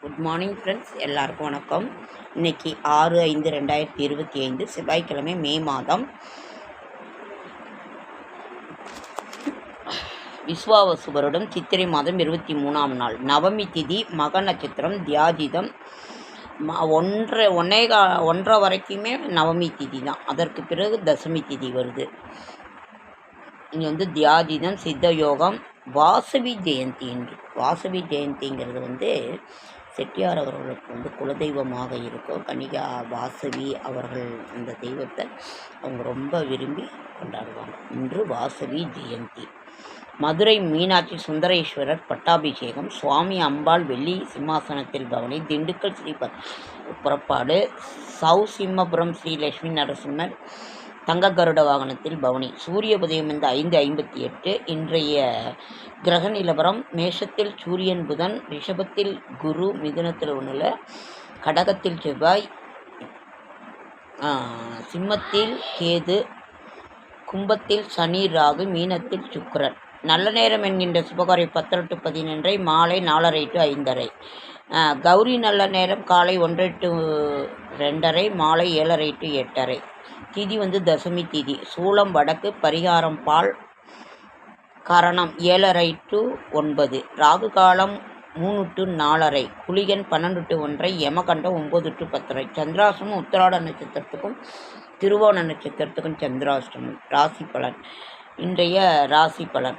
Good morning friends எல்லாருக்கும் வணக்கம். இன்னைக்கு ஆறு ஐந்து ரெண்டாயிரத்தி இருபத்தி ஐந்து செவ்வாய்க்கிழமை மே மாதம். விஸ்வாவசுபருடன் சித்திரை மாதம் இருபத்தி மூணாம் நாள். நவமி திதி மக நட்சத்திரம் தியாதிதம். ம- ஒன்றரை ஒன்னே கா ஒன்றரை வரைக்குமே நவமி திதி தான். அதற்கு பிறகு தசமி திதி வருது. இங்கே வந்து தியாதிதம் சித்த யோகம் வாசவி ஜெயந்தி என்று. வாசவி ஜெயந்திங்கிறது வந்து செட்டியார் அவர்களுக்கு வந்து குலதெய்வமாக இருக்கும். கன்னிகா வாசவி அவர்கள் அந்த தெய்வத்தை அவங்க ரொம்ப விரும்பி கொண்டாடுவாங்க. இன்று வாசவி ஜெயந்தி. மதுரை மீனாட்சி சுந்தரேஸ்வரர் பட்டாபிஷேகம் சுவாமி அம்பாள் வெள்ளி சிம்மாசனத்தில் பவனி திண்டுக்கல் ஸ்ரீ புறப்பாடு சவு சிம்மபுரம் ஸ்ரீ லட்சுமி நரசிம்மர் தங்க கருட வாகனத்தில் பவனி. சூரிய உதயம் இந்த ஐந்து ஐம்பத்தி எட்டு. இன்றைய கிரக நிலவரம் மேஷத்தில் சூரியன் புதன் ரிஷபத்தில் குரு மிதுனத்தில் ஒன்றில் கடகத்தில் செவ்வாய் சிம்மத்தில் கேது கும்பத்தில் சனி ராகு மீனத்தில் சுக்கரன். நல்ல நேரம் என்கின்ற சுபகாரி பத்தெட்டு பதினொன்றை மாலை நாலரை டு ஐந்தரை. கௌரி நல்ல நேரம் காலை ஒன்றரை டு ரெண்டரை மாலை ஏழரை டு எட்டரை. திதி வந்து தசமி திதி. சூளம் வடக்கு பரிகாரம் பால் கரணம் ஏழரை டு ஒன்பது. ராகு காலம் மூணு டு நாலரை. குளிகன் பன்னெண்டு டு ஒன்றை. யமகண்டம் ஒம்பது டு பத்தரை. சந்திராசிரமம் உத்திராட நட்சத்திரத்துக்கும் திருவோண நட்சத்திரத்துக்கும் சந்திராஷ்டமம். ராசி பலன். இன்றைய ராசி பலன்.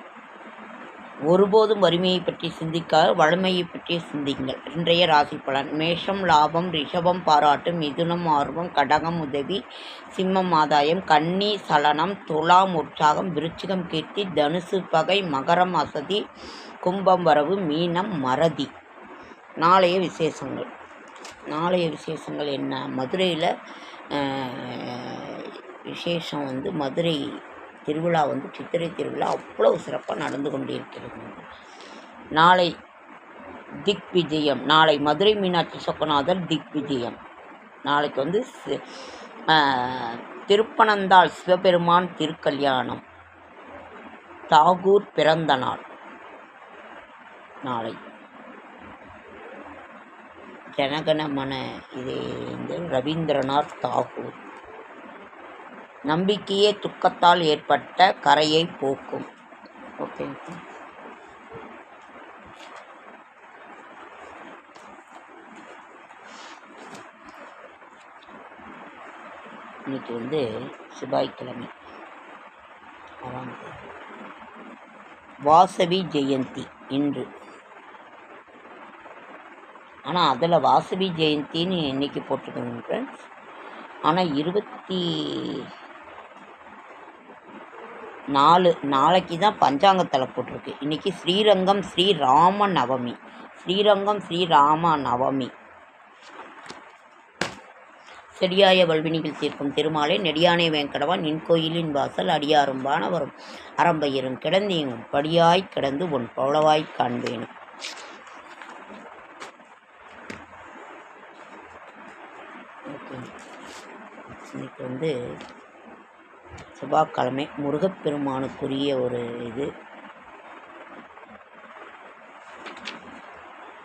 ஒருபோதும் வறுமையை பற்றி சிந்திக்க வளமையை பற்றி சிந்திங்கள் இன்றைய ராசி பலன் மேஷம் லாபம் ரிஷபம் பாராட்டு மிதுனம் ஆர்வம் கடகம் உதவி சிம்மம் ஆதாயம் கன்னி சலனம் துலாம் உற்சாகம் விருச்சிகம் கீர்த்தி தனுசு பகை மகரம் அசதி கும்பம் வரவு மீனம் மறதி. நாளைய விசேஷங்கள். நாளைய விசேஷங்கள் என்ன? மதுரையில் விசேஷம் வந்து மதுரை திருவிழா வந்து சித்திரை திருவிழா அவ்வளோ சிறப்பாக நடந்து கொண்டிருக்கிறது. நாளை திக் விஜயம் நாளை மதுரை மீனாட்சி சொக்கநாதர் திக் விஜயம் நாளைக்கு வந்து சி- திருப்பனந்தாள் சிவபெருமான் திருக்கல்யாணம். தாகூர் பிறந்த நாள். நாளை. ஜனகணமன இது வந்து ரவீந்திரநாத் தாகூர். நம்பிக்கையே துக்கத்தால் ஏற்பட்ட கரையை போக்கும். ஓகே இன்னைக்கு வந்து செவ்வாய்க்கிழமை. ஆறாம் வாசவி ஜெயந்தி இன்று. ஆனால் அதில் வாசவி ஜெயந்தின்னு இன்னைக்கு போட்டிருக்கோங்க ஃப்ரெண்ட்ஸ் ஆனால் இருபத்தி நாலு நாளைக்கு தான் பஞ்சாங்கத்தில் போட்டிருக்கு. இன்றைக்கி ஸ்ரீரங்கம் ஸ்ரீராம நவமி ஸ்ரீரங்கம் ஸ்ரீராம நவமி செடியாய வல்வினிகள் தீர்க்கும் திருமாலை நெடியானை வேங்கடவா நின் கோயிலின் வாசல் அடியாரும் வானவரும் அறம்பயிரும் கிடந்தியும் படியாய் கிடந்து உன் பவளவாய் காண்பேனும். ஓகே. இன்னைக்கு வந்து செவ்வாய்க்கிழமை முருகப்பெருமானுக்குரிய ஒரு இது.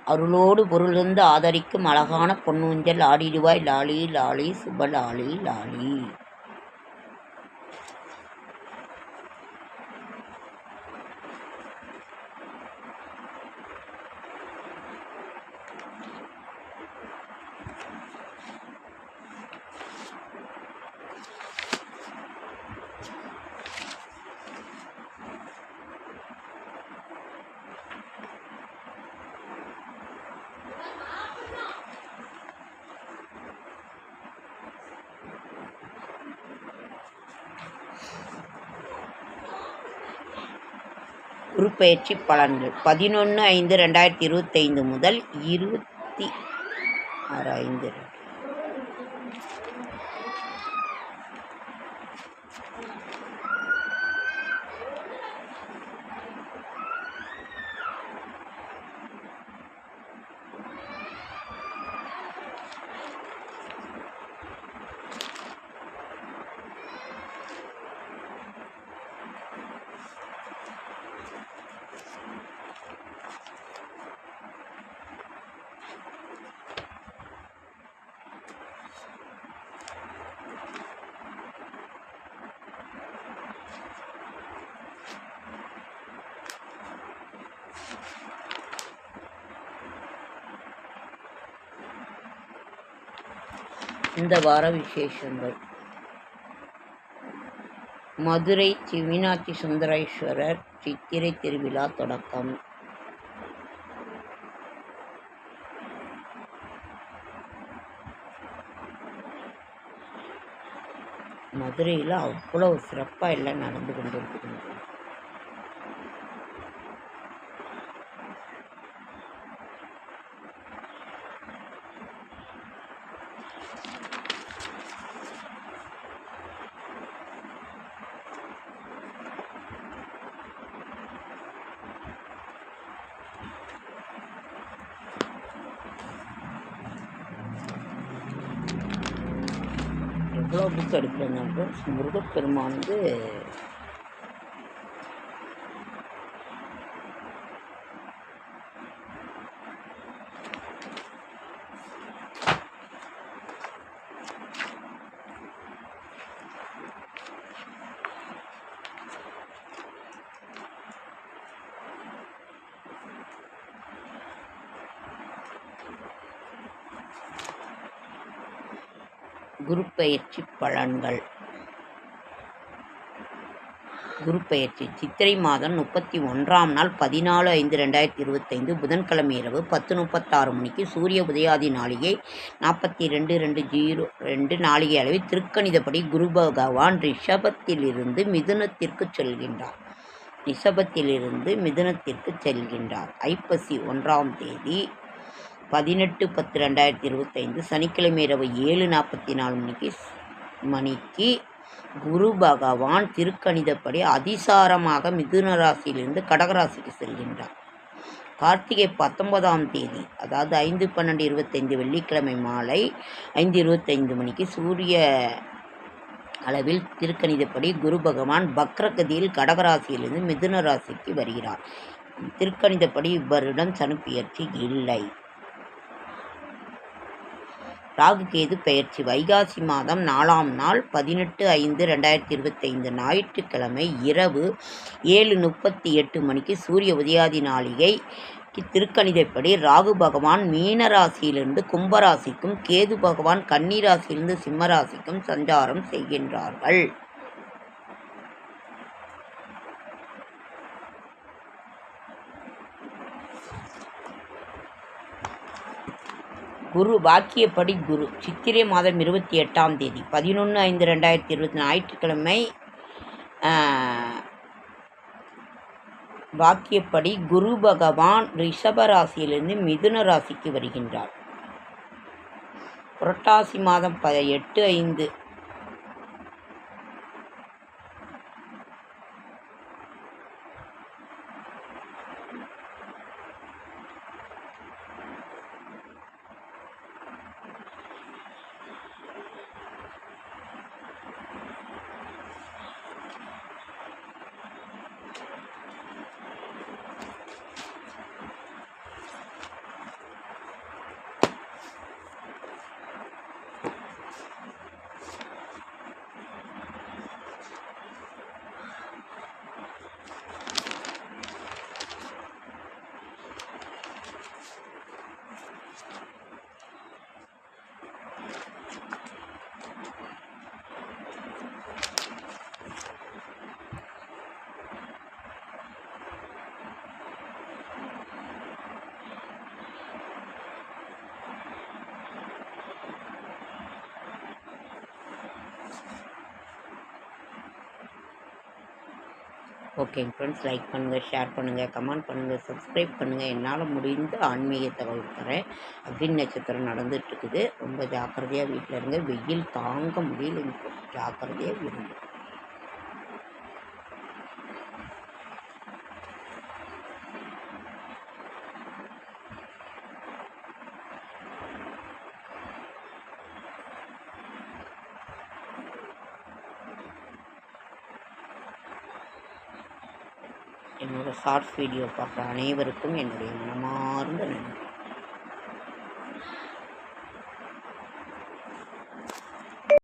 அருளோடு பொருளிருந்து ஆதரிக்கும் அழகான பொன்னூஞ்சல் ஆடிடுவாய். லாலி லாலி சுப லாலி. உருப்பெயர்ச்சி பலன்கள். பதினொன்று ஐந்து ரெண்டாயிரத்தி இருபத்தைந்து முதல் இருபத்தி ஆறு ஐந்து. இந்த வார விசேஷங்கள். மதுரை ஸ்ரீ மீனாட்சி சுந்தரேஸ்வரர் சித்திரை திருவிழா தொடக்கம். மதுரையில் அவ்வளோ சிறப்பாக எல்லாம் நடந்து கொண்டு இருக்குதுங்க எவ்வளோ புக் எடுக்கிறேங்க முருகப்பெருமான் வந்து குரு பலன்கள். குரு சித்திரை மாதம் முப்பத்தி ஒன்றாம் நாள் பதினாலு ஐந்து ரெண்டாயிரத்தி இருபத்தைந்து புதன்கிழமை இரவு பத்து முப்பத்தாறு மணிக்கு சூரிய உதயாதி நாளிகை நாற்பத்தி ரெண்டு ரெண்டு ஜீரோ ரெண்டு நாளிகை அளவில் திருக்கணிதப்படி குரு பகவான் ரிஷபத்திலிருந்து மிதுனத்திற்கு செல்கின்றார். ரிஷபத்திலிருந்து மிதுனத்திற்கு செல்கின்றார். ஐப்பசி ஒன்றாம் தேதி பதினெட்டு பத்து ரெண்டாயிரத்தி இருபத்தைந்து சனிக்கிழமை இரவு ஏழு நாற்பத்தி நாலு மணிக்கு மணிக்கு குரு பகவான் திருக்கணிதப்படி அதிசாரமாக மிதுன ராசியிலிருந்து கடகராசிக்கு செல்கின்றார். கார்த்திகை பத்தொன்பதாம் தேதி அதாவது ஐந்து பன்னெண்டு இருபத்தைந்து வெள்ளிக்கிழமை மாலை ஐந்து இருபத்தைந்து மணிக்கு சூரிய அளவில் திருக்கணிதப்படி குரு பகவான் பக்ரகதியில் கடகராசியிலிருந்து மிதுன ராசிக்கு வருகிறார். திருக்கணிதப்படி இவ்வருடம் சனுப்பெயர்ச்சி இல்லை. ராகு கேது பெயர்ச்சி வைகாசி மாதம் நாலாம் நாள் பதினெட்டு ஐந்து ரெண்டாயிரத்தி இருபத்தைந்து ஞாயிற்றுக்கிழமை இரவு ஏழு முப்பத்தி எட்டு மணிக்கு சூரிய உதயாதி நாளிகை. திருக்கணிதப்படி ராகு பகவான் மீனராசியிலிருந்து கும்பராசிக்கும் கேது பகவான் கன்னிராசியிலிருந்து சிம்மராசிக்கும் சஞ்சாரம் செய்கின்றார்கள். குரு வாக்கியப்படி குரு. சித்திரை மாதம் இருபத்தி எட்டாம் தேதி பதினொன்று ஐந்து ரெண்டாயிரத்தி இருபத்தி ஞாயிற்றுக்கிழமை வாக்கியப்படி குரு பகவான் ரிஷப ராசியிலிருந்து மிதுன ராசிக்கு வருகின்றார். புரட்டாசி மாதம் ப எட்டு ஐந்து ஓகேங்க ஃப்ரெண்ட்ஸ் லைக் பண்ணுங்கள் ஷேர் பண்ணுங்கள் கமெண்ட் பண்ணுங்கள் சப்ஸ்கிரைப் பண்ணுங்கள் என்னால் முடிந்த ஆன்மீக தகவல் தரேன். அக்னி நட்சத்திரம் நடந்துட்டு இருக்குது. ரொம்ப ஜாக்கிரதையாக வீட்டில் இருங்க. வெயில் தாங்க முடியல. ஜாக்கிரதையாக இருங்க. என்னோட ஷார்ட்ஸ் வீடியோ பார்க்குற அனைவருக்கும் என்னுடைய மனமார்ந்த நன்றி.